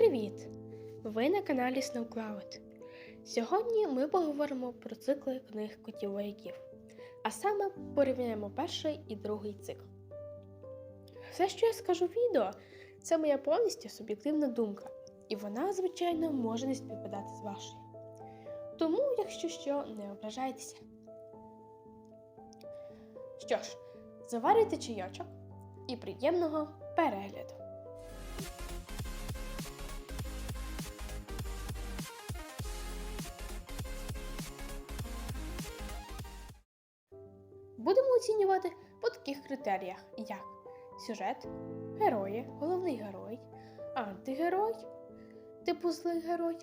Привіт! Ви на каналі SnowCloud. Сьогодні ми поговоримо про цикли книг котів вояків, а саме порівняємо перший і другий цикл. Все, що я скажу в відео, це моя повністю суб'єктивна думка, і вона, звичайно, може не співпадати з вашою. Тому, якщо що, не ображайтеся. Що ж, заварюйте чайочок і приємного перегляду! Оцінювати по таких критеріях, як сюжет, герої, головний герой, антигерой, типу злий герой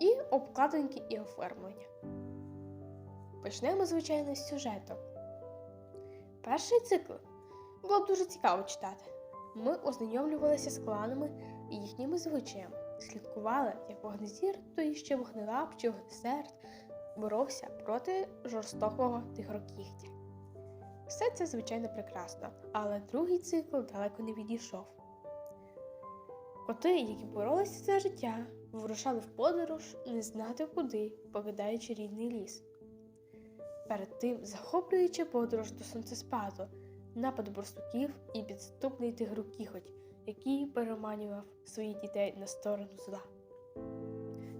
і обкладинки і оформлення. Почнемо, звичайно, з сюжету. Перший цикл було б дуже цікаво читати. Ми ознайомлювалися з кланами і їхніми звичаями, слідкували, як вогнезір, то і ще вогнелап чи вогнесерд боровся проти жорстокого тигрокігтя. Все це, звичайно, прекрасно, але другий цикл далеко не відійшов. Коти, які боролися за життя, вирушали в подорож не знати куди, покидаючи рідний ліс. Перед тим захоплюючи подорож до сонцеспаду, напад борсуків і підступний тигрокіготь, який переманював своїх дітей на сторону зла.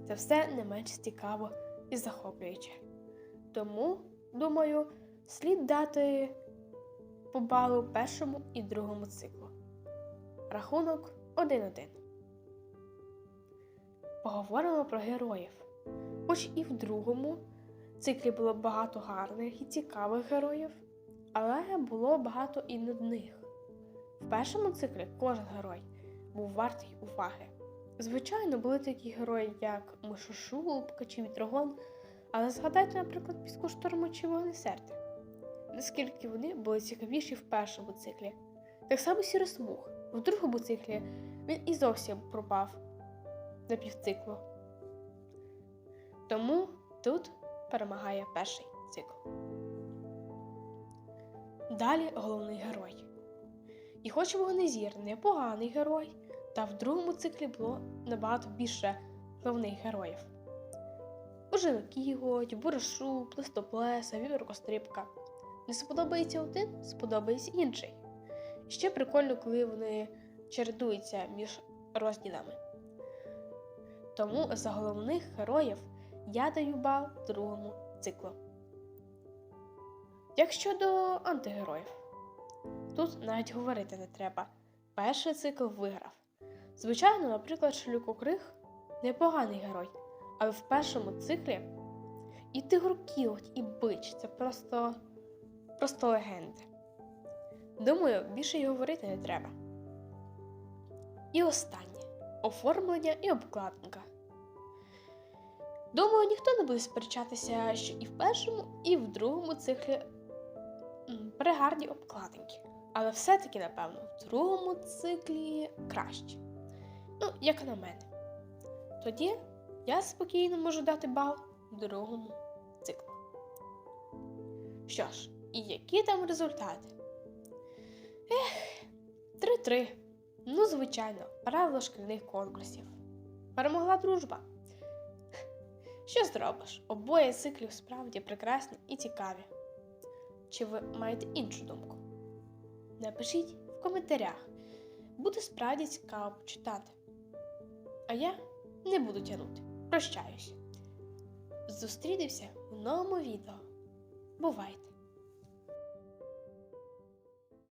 Це все не менш цікаво і захоплююче. Тому, думаю, слід дати по балу першому і другому циклу. Рахунок 1-1. Поговоримо про героїв. Хоч і в другому циклі було багато гарних і цікавих героїв, але було багато і нудних. В першому циклі кожен герой був вартий уваги. Звичайно, були такі герої, як Мишошулубка чи Вітрогон, але згадайте, наприклад, піску шторму чи вогнесердя. Наскільки вони були цікавіші в першому циклі. Так само Сіросмуг. В другому циклі він і зовсім пропав на півциклу. Тому тут перемагає перший цикл. Далі головний герой. І хоч вогнезір непоганий герой, та в другому циклі було набагато більше головних героїв. Ожеликіготь, Бурашу, Плистоплеса, Віверкострибка. Не сподобається один, сподобається інший. Ще прикольно, коли вони чередуються між розділами. Тому за головних героїв я даю бал другому циклу. Як щодо антигероїв, тут навіть говорити не треба. Перший цикл виграв. Звичайно, наприклад, Шлюкокриг непоганий герой, але в першому циклі і Тигрокіготь, і бич це просто просто легенди. Думаю, більше й говорити не треба. І останнє оформлення і обкладинка. Думаю, ніхто не буде сперечатися, що і в першому, і в другому циклі пригарні обкладинки. Але все-таки, напевно, в другому циклі краще. Ну, як на мене. Тоді я спокійно можу дати бал другому циклу. Що ж, і які там результати? Ех, 3-3. Ну, звичайно, правило шкільних конкурсів. Перемогла дружба. Що зробиш? Обоє циклів справді прекрасні і цікаві. Чи ви маєте іншу думку? Напишіть в коментарях. Буде справді цікаво почитати. А я не буду тягнути. Прощаюсь. Зустрінемося в новому відео. Бувайте!